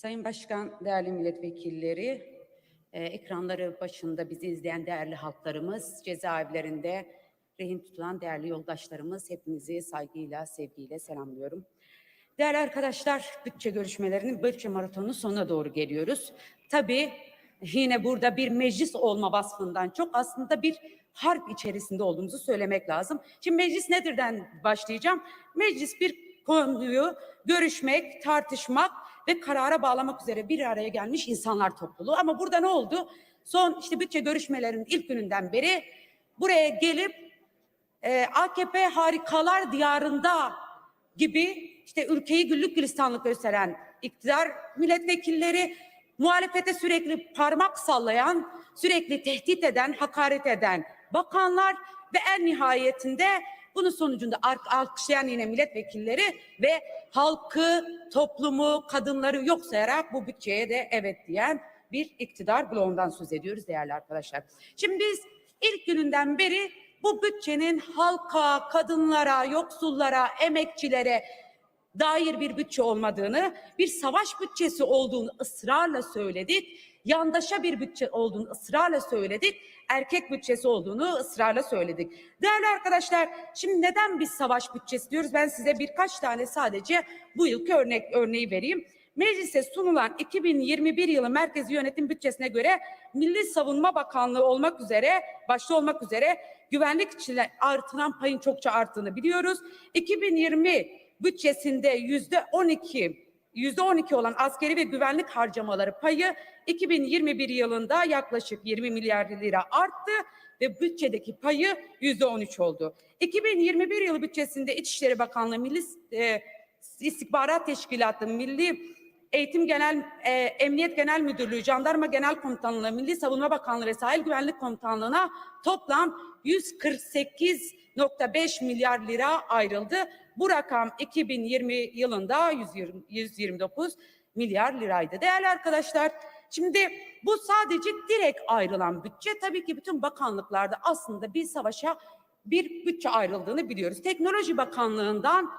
Sayın Başkan, değerli milletvekilleri, e, ekranları başında bizi izleyen değerli halklarımız, cezaevlerinde rehin tutulan değerli yoldaşlarımız, hepinizi saygıyla, sevgiyle selamlıyorum. Değerli arkadaşlar, bütçe görüşmelerinin bütçe maratonunun sonuna doğru geliyoruz. Tabii yine burada bir meclis olma vasfından çok aslında bir harp içerisinde olduğumuzu söylemek lazım. Şimdi meclis nedirden başlayacağım? Meclis bir konuyu görüşmek, tartışmak ve karara bağlamak üzere bir araya gelmiş insanlar topluluğu. Ama burada ne oldu? Son işte bütçe görüşmelerinin ilk gününden beri buraya gelip e, AKP harikalar diyarında gibi işte ülkeyi güllük gülistanlık gösteren iktidar milletvekilleri muhalefete sürekli parmak sallayan, sürekli tehdit eden, hakaret eden bakanlar ve en nihayetinde bunun sonucunda alk- alkışlayan yine milletvekilleri ve halkı, toplumu, kadınları yok sayarak bu bütçeye de evet diyen bir iktidar bloğundan söz ediyoruz değerli arkadaşlar. Şimdi biz ilk gününden beri bu bütçenin halka, kadınlara, yoksullara, emekçilere dair bir bütçe olmadığını, bir savaş bütçesi olduğunu ısrarla söyledik. Yandaşa bir bütçe olduğunu ısrarla söyledik. Erkek bütçesi olduğunu ısrarla söyledik. Değerli arkadaşlar, şimdi neden biz savaş bütçesi diyoruz? Ben size birkaç tane sadece bu yılki örnek örneği vereyim. Meclise sunulan 2021 yılı merkezi yönetim bütçesine göre Milli Savunma Bakanlığı olmak üzere, başta olmak üzere güvenlik içinde artıran payın çokça arttığını biliyoruz. 2020 bütçesinde yüzde 12 yüzde 12 olan askeri ve güvenlik harcamaları payı 2021 yılında yaklaşık 20 milyar lira arttı ve bütçedeki payı yüzde 13 oldu. 2021 yılı bütçesinde İçişleri Bakanlığı Milli e, İstihbarat Teşkilatı Milli Eğitim Genel e, Emniyet Genel Müdürlüğü, Jandarma Genel Komutanlığı, Milli Savunma Bakanlığı ve Sahil Güvenlik Komutanlığı'na toplam 148.5 milyar lira ayrıldı. Bu rakam 2020 yılında 120, 129 milyar liraydı. Değerli arkadaşlar, şimdi bu sadece direkt ayrılan bütçe. Tabii ki bütün bakanlıklarda aslında bir savaşa bir bütçe ayrıldığını biliyoruz. Teknoloji Bakanlığı'ndan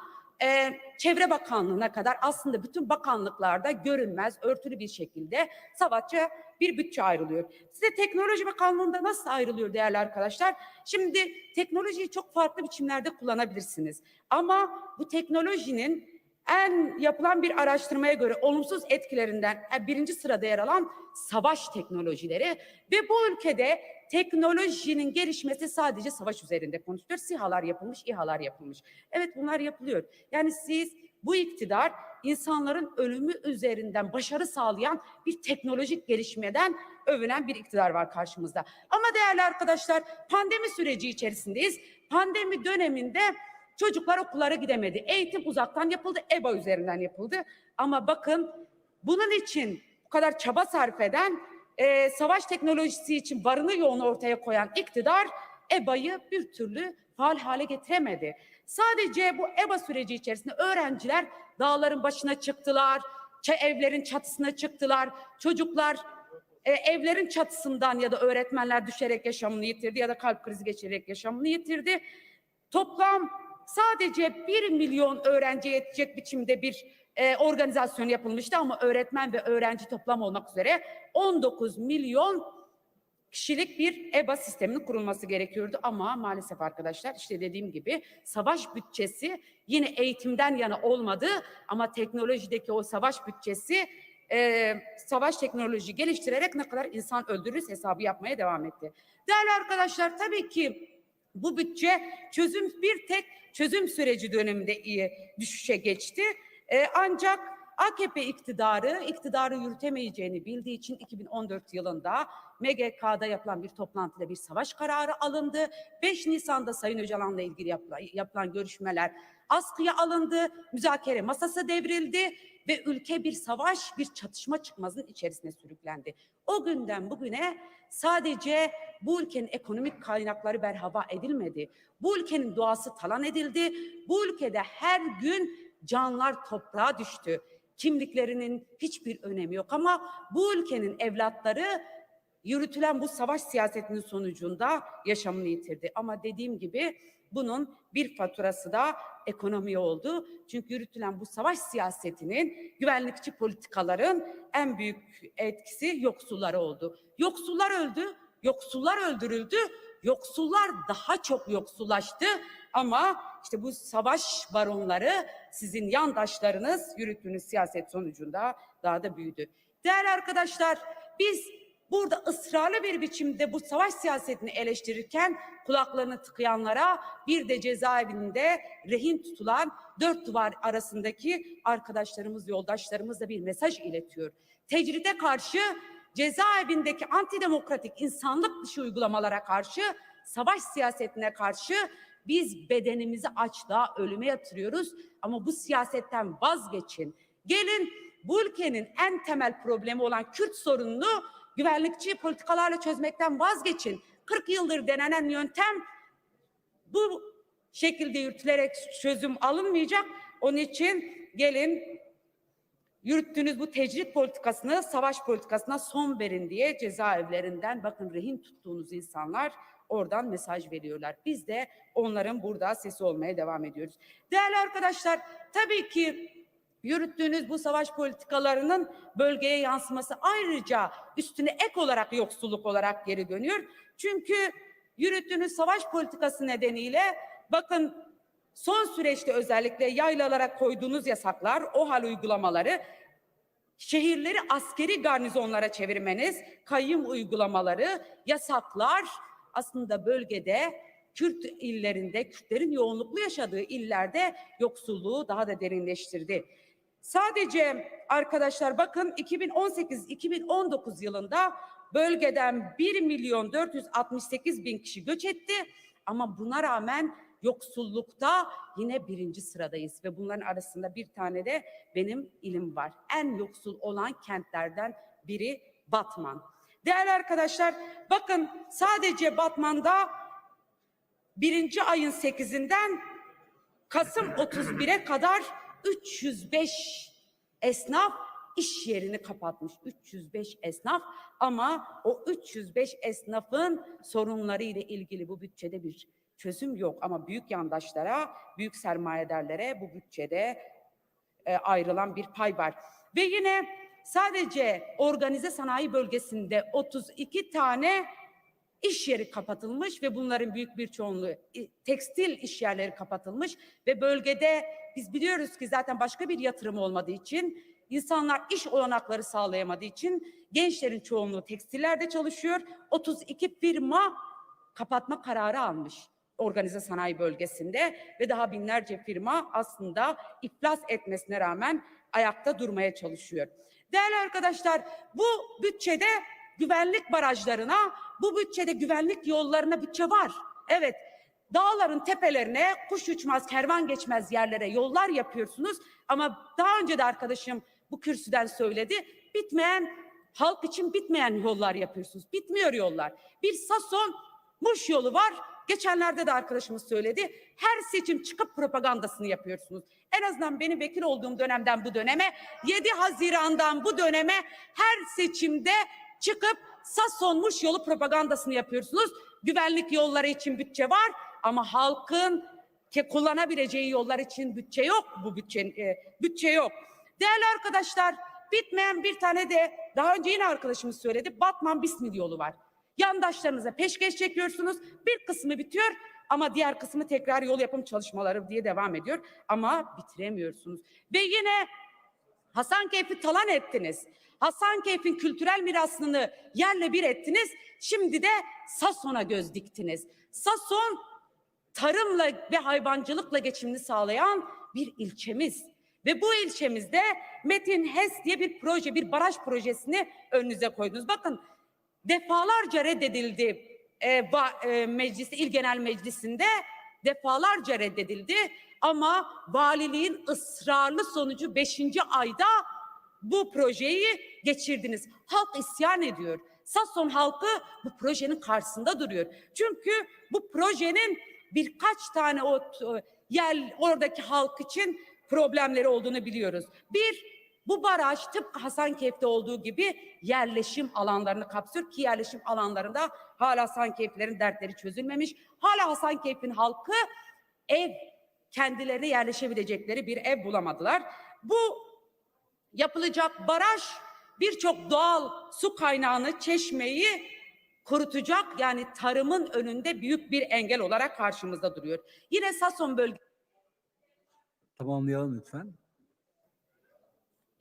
e, Çevre Bakanlığı'na kadar aslında bütün bakanlıklarda görünmez, örtülü bir şekilde savaşça bir bütçe ayrılıyor. Size Teknoloji Bakanlığı'nda nasıl ayrılıyor değerli arkadaşlar? Şimdi teknolojiyi çok farklı biçimlerde kullanabilirsiniz. Ama bu teknolojinin en yapılan bir araştırmaya göre olumsuz etkilerinden e, birinci sırada yer alan savaş teknolojileri ve bu ülkede teknolojinin gelişmesi sadece savaş üzerinde konuşuluyor. SİHA'lar yapılmış, İHA'lar yapılmış. Evet bunlar yapılıyor. Yani siz bu iktidar insanların ölümü üzerinden başarı sağlayan bir teknolojik gelişmeden övünen bir iktidar var karşımızda. Ama değerli arkadaşlar pandemi süreci içerisindeyiz. Pandemi döneminde çocuklar okullara gidemedi. Eğitim uzaktan yapıldı, EBA üzerinden yapıldı. Ama bakın bunun için bu kadar çaba sarf eden, e, savaş teknolojisi için varını yoğunu ortaya koyan iktidar EBA'yı bir türlü faal hale getiremedi. Sadece bu EBA süreci içerisinde öğrenciler dağların başına çıktılar, evlerin çatısına çıktılar, çocuklar e, evlerin çatısından ya da öğretmenler düşerek yaşamını yitirdi ya da kalp krizi geçirerek yaşamını yitirdi. Toplam sadece 1 milyon öğrenciye yetecek biçimde bir e, organizasyon yapılmıştı ama öğretmen ve öğrenci toplam olmak üzere 19 milyon kişilik bir EBA sisteminin kurulması gerekiyordu ama maalesef arkadaşlar işte dediğim gibi savaş bütçesi yine eğitimden yana olmadı ama teknolojideki o savaş bütçesi e, savaş teknoloji geliştirerek ne kadar insan öldürürüz hesabı yapmaya devam etti. Değerli arkadaşlar tabii ki bu bütçe çözüm bir tek çözüm süreci döneminde iyi düşüşe geçti. E, ancak AKP iktidarı iktidarı yürütemeyeceğini bildiği için 2014 yılında MGK'da yapılan bir toplantıda bir savaş kararı alındı. 5 Nisan'da Sayın Öcalan'la ilgili yapılan, yapılan görüşmeler askıya alındı. Müzakere masası devrildi ve ülke bir savaş, bir çatışma çıkmazın içerisine sürüklendi. O günden bugüne sadece bu ülkenin ekonomik kaynakları berhava edilmedi. Bu ülkenin doğası talan edildi. Bu ülkede her gün canlar toprağa düştü. Kimliklerinin hiçbir önemi yok ama bu ülkenin evlatları yürütülen bu savaş siyasetinin sonucunda yaşamını yitirdi. Ama dediğim gibi bunun bir faturası da ekonomi oldu. Çünkü yürütülen bu savaş siyasetinin güvenlikçi politikaların en büyük etkisi yoksullara oldu. Yoksullar öldü, yoksullar öldürüldü, yoksullar daha çok yoksullaştı ama işte bu savaş baronları sizin yandaşlarınız yürüttüğünüz siyaset sonucunda daha da büyüdü. Değerli arkadaşlar biz burada ısrarlı bir biçimde bu savaş siyasetini eleştirirken kulaklarını tıkayanlara bir de cezaevinde rehin tutulan dört duvar arasındaki arkadaşlarımız, yoldaşlarımız da bir mesaj iletiyor. Tecride karşı cezaevindeki antidemokratik insanlık dışı uygulamalara karşı, savaş siyasetine karşı biz bedenimizi açlığa, ölüme yatırıyoruz. Ama bu siyasetten vazgeçin. Gelin bu ülkenin en temel problemi olan Kürt sorununu güvenlikçi politikalarla çözmekten vazgeçin. 40 yıldır denenen yöntem bu şekilde yürütülerek çözüm alınmayacak. Onun için gelin yürüttüğünüz bu tecrit politikasını, savaş politikasına son verin diye cezaevlerinden bakın rehin tuttuğunuz insanlar oradan mesaj veriyorlar. Biz de onların burada sesi olmaya devam ediyoruz. Değerli arkadaşlar, tabii ki yürüttüğünüz bu savaş politikalarının bölgeye yansıması ayrıca üstüne ek olarak yoksulluk olarak geri dönüyor. Çünkü yürüttüğünüz savaş politikası nedeniyle bakın son süreçte özellikle yaylalara koyduğunuz yasaklar, o hal uygulamaları şehirleri askeri garnizonlara çevirmeniz, kayyum uygulamaları, yasaklar aslında bölgede Kürt illerinde, Kürtlerin yoğunluklu yaşadığı illerde yoksulluğu daha da derinleştirdi. Sadece arkadaşlar bakın 2018-2019 yılında bölgeden 1 milyon 468 bin kişi göç etti. Ama buna rağmen yoksullukta yine birinci sıradayız ve bunların arasında bir tane de benim ilim var. En yoksul olan kentlerden biri Batman. Değerli arkadaşlar bakın sadece Batman'da birinci ayın 8'inden Kasım 31'e kadar 305 esnaf iş yerini kapatmış. 305 esnaf ama o 305 esnafın sorunları ile ilgili bu bütçede bir çözüm yok. Ama büyük yandaşlara, büyük sermayedarlara bu bütçede e, ayrılan bir pay var. Ve yine sadece organize sanayi bölgesinde 32 tane iş yeri kapatılmış ve bunların büyük bir çoğunluğu tekstil iş yerleri kapatılmış ve bölgede biz biliyoruz ki zaten başka bir yatırım olmadığı için insanlar iş olanakları sağlayamadığı için gençlerin çoğunluğu tekstillerde çalışıyor. 32 firma kapatma kararı almış organize sanayi bölgesinde ve daha binlerce firma aslında iflas etmesine rağmen ayakta durmaya çalışıyor. Değerli arkadaşlar bu bütçede güvenlik barajlarına, bu bütçede güvenlik yollarına bütçe var. Evet, dağların tepelerine kuş uçmaz, kervan geçmez yerlere yollar yapıyorsunuz. Ama daha önce de arkadaşım bu kürsüden söyledi. Bitmeyen, halk için bitmeyen yollar yapıyorsunuz. Bitmiyor yollar. Bir Sason Muş yolu var. Geçenlerde de arkadaşımız söyledi. Her seçim çıkıp propagandasını yapıyorsunuz. En azından benim vekil olduğum dönemden bu döneme, 7 Haziran'dan bu döneme her seçimde çıkıp Sasonmuş yolu propagandasını yapıyorsunuz. Güvenlik yolları için bütçe var ama halkın ki kullanabileceği yollar için bütçe yok. Bu bütçe e, bütçe yok. Değerli arkadaşlar, bitmeyen bir tane de daha önce yine arkadaşımız söyledi. Batman Bismil yolu var. Yandaşlarınıza peşkeş çekiyorsunuz. Bir kısmı bitiyor ama diğer kısmı tekrar yol yapım çalışmaları diye devam ediyor. Ama bitiremiyorsunuz. Ve yine Hasankeyf'i talan ettiniz. Hasankeyf'in kültürel mirasını yerle bir ettiniz. Şimdi de Sason'a göz diktiniz. Sason tarımla ve hayvancılıkla geçimini sağlayan bir ilçemiz. Ve bu ilçemizde Metin HES diye bir proje, bir baraj projesini önünüze koydunuz. Bakın defalarca reddedildi e, va, e, mecliste, il genel meclisinde defalarca reddedildi. Ama valiliğin ısrarlı sonucu beşinci ayda bu projeyi geçirdiniz. Halk isyan ediyor. Sason halkı bu projenin karşısında duruyor. Çünkü bu projenin birkaç tane o yer oradaki halk için problemleri olduğunu biliyoruz. Bir, Bu baraj tıpkı Hasankeyf'te olduğu gibi yerleşim alanlarını kapsıyor ki yerleşim alanlarında hala Hasankeyflerin dertleri çözülmemiş. Hala Hasankeyf'in halkı ev kendilerine yerleşebilecekleri bir ev bulamadılar. Bu yapılacak baraj birçok doğal su kaynağını, çeşmeyi kurutacak yani tarımın önünde büyük bir engel olarak karşımızda duruyor. Yine Sason bölge Tamamlayalım lütfen.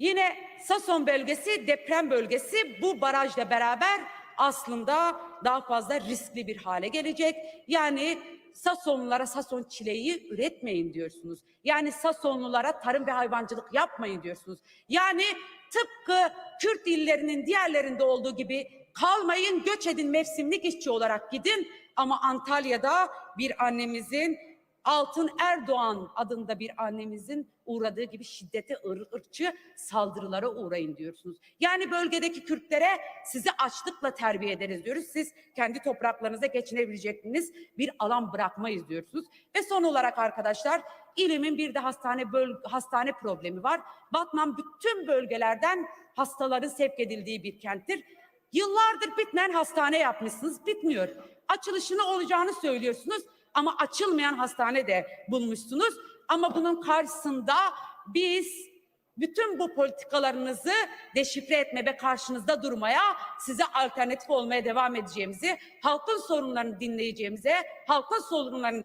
Yine Sason bölgesi deprem bölgesi bu barajla beraber aslında daha fazla riskli bir hale gelecek. Yani Sasonlulara Sason çileği üretmeyin diyorsunuz. Yani Sasonlulara tarım ve hayvancılık yapmayın diyorsunuz. Yani tıpkı Kürt illerinin diğerlerinde olduğu gibi kalmayın göç edin mevsimlik işçi olarak gidin ama Antalya'da bir annemizin Altın Erdoğan adında bir annemizin uğradığı gibi şiddete, ır, ırkçı saldırılara uğrayın diyorsunuz. Yani bölgedeki Kürtlere sizi açlıkla terbiye ederiz diyoruz. Siz kendi topraklarınıza geçinebileceğiniz bir alan bırakmayız diyorsunuz. Ve son olarak arkadaşlar ilimin bir de hastane böl hastane problemi var. Batman bütün bölgelerden hastaların sevk edildiği bir kenttir. Yıllardır bitmeyen hastane yapmışsınız, bitmiyor. Açılışını olacağını söylüyorsunuz ama açılmayan hastane de bulmuşsunuz. Ama bunun karşısında biz bütün bu politikalarınızı deşifre etme ve karşınızda durmaya, size alternatif olmaya devam edeceğimizi, halkın sorunlarını dinleyeceğimize, halkın sorunlarını